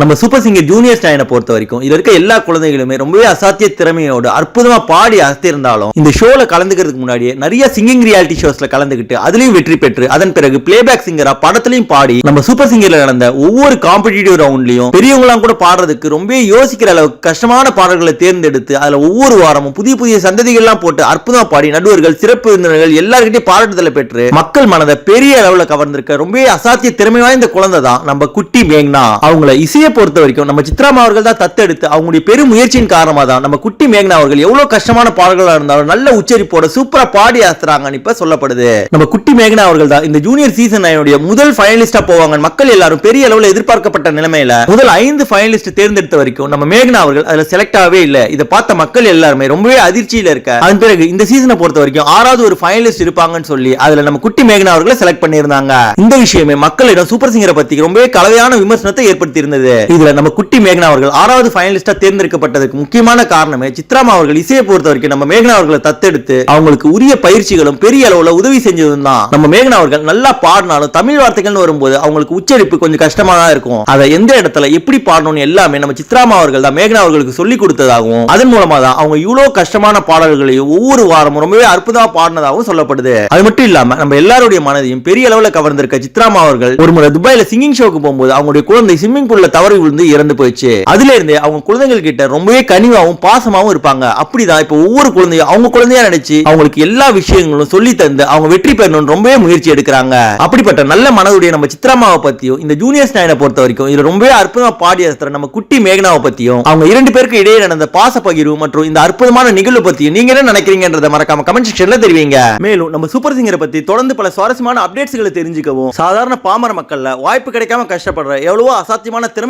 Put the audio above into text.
நம்ம super singer junior ஸ்டாயினை பொறுத்த வரைக்கும் இது இருக்க எல்லா குழந்தைகளுமே ரொம்பவே அசாத்திய திறமையோடு அற்புதமாக பாடி அசத்திருந்தாலும் இந்த ஷோவில் கலந்துக்கிறதுக்கு முன்னாடியே நிறைய சிங்கிங் ரியாலிட்டி ஷோஸில் கலந்துக்கிட்டு அதுலேயும் வெற்றி பெற்று அதன் பிறகு பிளேபேக் சிங்கரா படத்துலையும் பாடி நம்ம சூப்பர் சிங்கர்ல நடந்த ஒவ்வொரு காம்படிட்டிவ் ரவுண்ட்லயும் பெரியவங்களாம் கூட பாடுறதுக்கு ரொம்ப யோசிக்கிற அளவுக்கு கஷ்டமான பாடல்களை தேர்ந்தெடுத்து அதில் ஒவ்வொரு வாரமும் புதிய புதிய சந்ததிகள்லாம் போட்டு அற்புதமாக பாடி நடுவர்கள் சிறப்பு விருந்தினர்கள் எல்லார்கிட்டயும் பாராட்டுதலை பெற்று மக்கள் மனதை பெரிய அளவில் கவர்ந்திருக்க ரொம்பவே அசாத்திய திறமை வாய்ந்த குழந்தை தான் நம்ம குட்டி மேங்னா அவங்கள இசையை பொறுத்த வரைக்கும் நம்ம சித்ராமா அவர்கள் தான் தத்தெடுத்து அவங்களுடைய பெரும் முயற்சியின் காரணமா தான் நம்ம குட்டி மேகனா அவர்கள் எவ்வளவு கஷ்டமான பாடல்களா இருந்தாலும் நல்ல உச்சரிப்போட சூப்பரா பாடி ஆசுறாங்கன்னு இப்ப சொல்லப்படுது. நம்ம குட்டி மேகனா அவர்கள் தான் இந்த ஜூனியர் சீசன் நைனுடைய முதல் ஃபைனலிஸ்டா போவாங்க. மக்கள் எல்லாரும் பெரிய அளவுல எதிர்பார்க்கப்பட்ட நிலைமையில முதல் ஐந்து ஃபைனலிஸ்ட் தேர்ந்தெடுத்த வரைக்கும் நம்ம மேகனா அவர்கள் அதுல செலக்ட் ஆகவே இல்ல. இதை பார்த்த மக்கள் எல்லாருமே ரொம்பவே அதிர்ச்சியில இருக்க. அதன் பிறகு இந்த சீசனை பொறுத்த வரைக்கும் ஆறாவது ஒரு ஃபைனலிஸ்ட் இருப்பாங்கன்னு சொல்லி அதுல நம்ம குட்டி மேகனா அவர்களை செலக்ட் பண்ணியிருந்தாங்க. இந்த விஷயமே மக்களிடம் சூப்பர் சிங்கரை பத்தி ரொம்பவே கலவையான விமர்சனத்தை ஏற்படுத்தி இருந்தது இதுல நம்ம குட்டி மேகனா அவர்கள் ஆறாவது ஃபைனலிஸ்டா தேர்ந்தெடுக்கப்பட்டதுக்கு முக்கியமான காரணமே சித்ராமா அவர்கள் இசையை பொறுத்த வரைக்கும் நம்ம மேகனா அவர்களை தத்தெடுத்து அவங்களுக்கு உரிய பயிற்சிகளும் பெரிய அளவுல உதவி செஞ்சதும் தான். நம்ம மேகனா அவர்கள் நல்லா பாடினாலும் தமிழ் வார்த்தைகள்னு வரும்போது அவங்களுக்கு உச்சரிப்பு கொஞ்சம் கஷ்டமா தான் இருக்கும். அதை எந்த இடத்துல எப்படி பாடணும்னு எல்லாமே நம்ம சித்ராமா அவர்கள் தான் மேகனா அவர்களுக்கு சொல்லி கொடுத்ததாகவும் அதன் மூலமா தான் அவங்க இவ்வளவு கஷ்டமான பாடல்களையும் ஒவ்வொரு வாரமும் ரொம்பவே அற்புதமா பாடினதாகவும் சொல்லப்படுது. அது மட்டும் இல்லாம நம்ம எல்லாருடைய மனதையும் பெரிய அளவுல கவர்ந்திருக்க சித்ராமா அவர்கள் ஒரு முறை துபாயில சிங்கிங் ஷோக்கு போகும்போது அவங்களுடைய குழந்தை ஸ்விம்மிங் பூல்ல தவறி விழுந்து இறந்து போயிடுச்சு. அதுல இருந்தே அவங்க குழந்தைகள் கிட்ட ரொம்பவே கனிவாவும் பாசமாவும் இருப்பாங்க. அப்படிதான் இப்ப ஒவ்வொரு குழந்தையும் அவங்க குழந்தையா நினைச்சு அவங்களுக்கு எல்லா விஷயங்களும் சொல்லி தந்து அவங்க வெற்றி பெறணும்னு ரொம்பவே முயற்சி எடுக்கிறாங்க. அப்படிப்பட்ட நல்ல மனதுடைய நம்ம சித்ராமாவை பத்தியும் இந்த ஜூனியர் ஸ்டாயினை பொறுத்த வரைக்கும் இதுல ரொம்பவே அற்புதமா பாடி நம்ம குட்டி மேகனாவை பத்தியும் அவங்க இரண்டு பேருக்கு இடையே நடந்த பாச பகிர்வு மற்றும் இந்த அற்புதமான நிகழ்வு பத்தியும் நீங்க என்ன நினைக்கிறீங்கன்றத மறக்காம கமெண்ட் செக்ஷன்ல தெரிவிங்க. மேலும் நம்ம சூப்பர் சிங்கரை பத்தி தொடர்ந்து பல சுவாரஸ்யமான அப்டேட்ஸ்களை தெரிஞ்சுக்கவும் சாதாரண பாமர மக்கள்ல வாய்ப்பு கிடைக்காம கஷ்டப்படுற எவ்வளவோ அசாத்தியமான திறமை